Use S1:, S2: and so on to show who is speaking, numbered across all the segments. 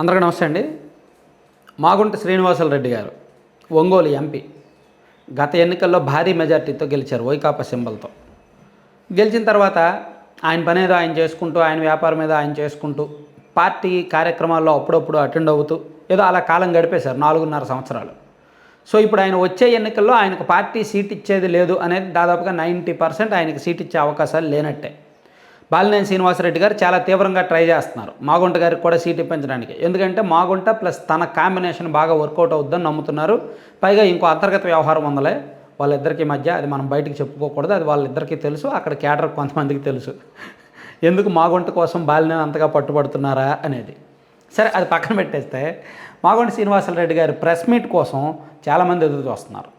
S1: అందరికీ నమస్తే అండి. మాగుంట శ్రీనివాసులు రెడ్డి గారు ఒంగోలు ఎంపీ గత ఎన్నికల్లో భారీ మెజార్టీతో గెలిచారు వైకాపా సింబల్తో. గెలిచిన తర్వాత ఆయన పని ఏదో ఆయన చేసుకుంటూ ఆయన వ్యాపారం మీద ఆయన చేసుకుంటూ పార్టీ కార్యక్రమాల్లో అప్పుడప్పుడు అటెండ్ అవుతూ ఏదో అలా కాలం గడిపేశారు నాలుగున్నర సంవత్సరాలు. సో ఇప్పుడు ఆయన వచ్చే ఎన్నికల్లో ఆయనకు పార్టీ సీట్ ఇచ్చేది లేదు అనేది దాదాపుగా నైంటీ పర్సెంట్ ఆయనకి సీట్ ఇచ్చే అవకాశాలు లేనట్టే. బాలినేని శ్రీనివాసరెడ్డి గారు చాలా తీవ్రంగా ట్రై చేస్తున్నారు. మాగుంట గారికి కూడా సీట్ ఇప్పించడానికి. ఎందుకంటే మాగుంట ప్లస్ తన కాంబినేషన్ బాగా వర్కౌట్ అవుద్దని నమ్ముతున్నారు. పైగా ఇంకో అంతర్గత వ్యవహారం ఉందలే. వాళ్ళిద్దరికి మధ్య అది మనం బయటికి చెప్పుకోకూడదు. అది వాళ్ళిద్దరికీ తెలుసు. అక్కడ క్యాడర్ కొంతమందికి తెలుసు. ఎందుకు మాగుంట కోసం బాలినేని అంతగా పట్టుబడుతున్నారా అనేది. సరే అది పక్కన పెట్టేస్తే మాగుంట శ్రీనివాసరెడ్డి గారి ప్రెస్ మీట్ కోసం చాలామంది ఎదురు చూస్తున్నారు.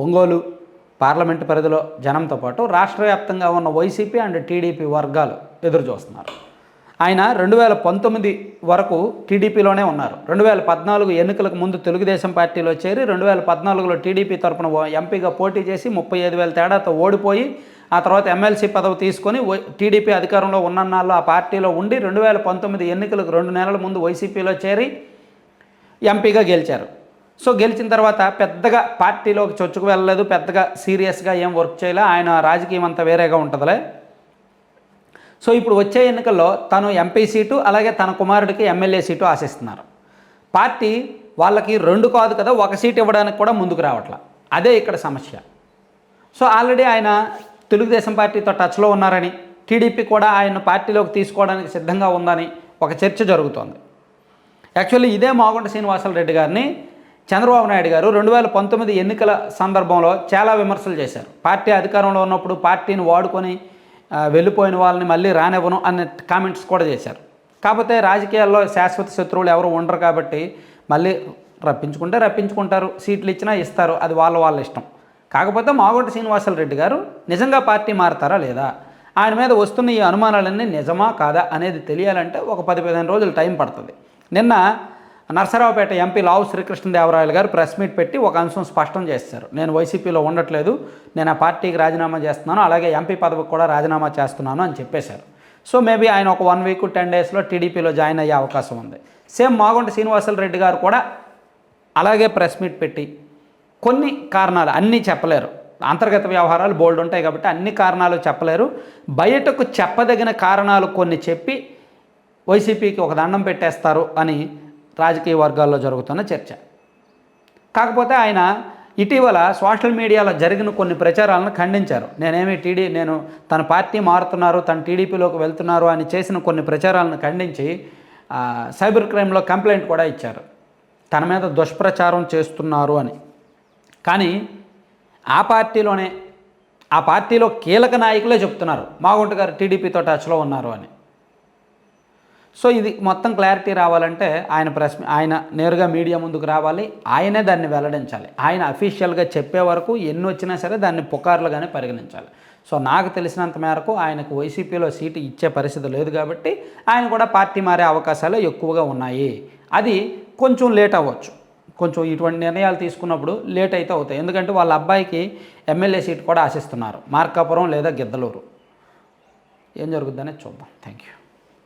S1: ఒంగోలు పార్లమెంటు పరిధిలో జనంతో పాటు రాష్ట్ర వ్యాప్తంగా ఉన్న వైసీపీ అండ్ టీడీపీ వర్గాలు ఎదురుచూస్తున్నారు ఆయన రెండు వేల పంతొమ్మిది వరకు టీడీపీలోనే ఉన్నారు. రెండు వేల పద్నాలుగు ఎన్నికలకు ముందు తెలుగుదేశం పార్టీలో చేరి రెండు వేల పద్నాలుగులో టీడీపీ తరపున ఎంపీగా పోటీ చేసి ముప్పై ఐదు వేల తేడాతో ఓడిపోయి ఆ తర్వాత ఎమ్మెల్సీ పదవి తీసుకొని వై- టీడీపీ అధికారంలో ఉన్నన్నాళ్ళు ఆ పార్టీలో ఉండి రెండు వేల పంతొమ్మిది ఎన్నికలకు రెండు నెలల ముందు వైసీపీలో చేరి ఎంపీగా గెలిచారు. సో గెలిచిన తర్వాత పెద్దగా పార్టీలోకి చొచ్చుకు వెళ్ళలేదు పెద్దగా సీరియస్గా ఏం వర్క్ చేయలే ఆయన రాజకీయం అంతా వేరేగా ఉంటుందిలే. సో ఇప్పుడు వచ్చే ఎన్నికల్లో తను ఎంపీ సీటు అలాగే తన కుమారుడికి ఎమ్మెల్యే సీటు ఆశిస్తున్నారు. పార్టీ వాళ్ళకి రెండు కాదు కదా ఒక సీట్ ఇవ్వడానికి కూడా ముందుకు రావట్లా. అదే ఇక్కడ సమస్య. సో ఆల్రెడీ ఆయన తెలుగుదేశం పార్టీతో టచ్లో ఉన్నారని టీడీపీ కూడా ఆయన పార్టీలోకి తీసుకోవడానికి సిద్ధంగా ఉందని ఒక చర్చ జరుగుతోంది. యాక్చువల్లీ ఇదే మాగుంట శ్రీనివాసరెడ్డి గారిని చంద్రబాబు నాయుడు గారు రెండు వేల పంతొమ్మిది ఎన్నికల సందర్భంలో చాలా విమర్శలు చేశారు. పార్టీ అధికారంలో ఉన్నప్పుడు పార్టీని వాడుకొని వెళ్ళిపోయిన వాళ్ళని మళ్ళీ రానివ్వను అనే కామెంట్స్ కూడా చేశారు. కాకపోతే రాజకీయాల్లో శాశ్వత శత్రువులు ఎవరు ఉండరు కాబట్టి మళ్ళీ రప్పించుకుంటే రప్పించుకుంటారు సీట్లు ఇచ్చినా ఇస్తారు అది వాళ్ళ వాళ్ళ ఇష్టం. కాకపోతే మాగుంట శ్రీనివాసల రెడ్డి గారు నిజంగా పార్టీ మారతారా లేదా? ఆయన మీద వస్తున్న ఈ అనుమానాలన్నీ నిజమా కాదా అనేది తెలియాలంటే ఒక పది పదిహేను రోజులు టైం పడుతుంది. నిన్న నర్సరావుపేట ఎంపీ లావు శ్రీకృష్ణదేవరాయలు గారు ప్రెస్ మీట్ పెట్టి ఒక అంశం స్పష్టం చేశారు. నేను వైసీపీలో ఉండట్లేదు నేను ఆ పార్టీకి రాజీనామా చేస్తున్నాను అలాగే ఎంపీ పదవికి కూడా రాజీనామా చేస్తున్నాను అని చెప్పేశారు. సో మేబీ ఆయన ఒక వన్ వీక్ టెన్ డేస్లో టీడీపీలో జాయిన్ అయ్యే అవకాశం ఉంది. సేమ్ మాగుంట శ్రీనివాసులు రెడ్డి గారు కూడా అలాగే ప్రెస్ మీట్ పెట్టి కొన్ని కారణాలు అన్నీ చెప్పలేరు. అంతర్గత వ్యవహారాలు బోల్డ్ ఉంటాయి కాబట్టి అన్ని కారణాలు చెప్పలేరు. బయటకు చెప్పదగిన కారణాలు కొన్ని చెప్పి వైసీపీకి ఒక దండం పెట్టేస్తారు అని రాజకీయ వర్గాల్లో జరుగుతున్న చర్చ. కాకపోతే ఆయన ఇటీవల సోషల్ మీడియాలో జరిగిన కొన్ని ప్రచారాలను ఖండించారు. నేనేమి టీడీ నేను తన పార్టీ మారుతున్నారు తన టీడీపీలోకి వెళ్తున్నారు అని చేసిన కొన్ని ప్రచారాలను ఖండించి సైబర్ క్రైమ్లో కంప్లైంట్ కూడా ఇచ్చారు. తన మీద దుష్ప్రచారం చేస్తున్నారు అని. కానీ ఆ పార్టీలోనే ఆ పార్టీలో కీలక నాయకులే చెప్తున్నారు. మాగుంట గారు టీడీపీతో టచ్లో ఉన్నారు అని. సో ఇది మొత్తం క్లారిటీ రావాలంటే ఆయన ప్రెస్ ఆయన నేరుగా మీడియా ముందుకు రావాలి. ఆయనే దాన్ని వెల్లడించాలి. ఆయన అఫీషియల్గా చెప్పే వరకు ఎన్ని వచ్చినా సరే దాన్ని పుకార్లుగానే పరిగణించాలి. సో నాకు తెలిసినంత మేరకు ఆయనకు వైసీపీలో సీటు ఇచ్చే పరిస్థితి లేదు కాబట్టి ఆయన కూడా పార్టీ మారే అవకాశాలు ఎక్కువగా ఉన్నాయి. అది కొంచెం లేట్ అవ్వచ్చు. కొంచెం ఇటువంటి నిర్ణయాలు తీసుకున్నప్పుడు లేట్ అయితే అవుతాయి. ఎందుకంటే వాళ్ళ అబ్బాయికి ఎమ్మెల్యే సీట్ కూడా ఆశిస్తున్నారు. మార్కాపురం లేదా గిద్దలూరు. ఏం జరుగుతుందనేది చూద్దాం. Thank you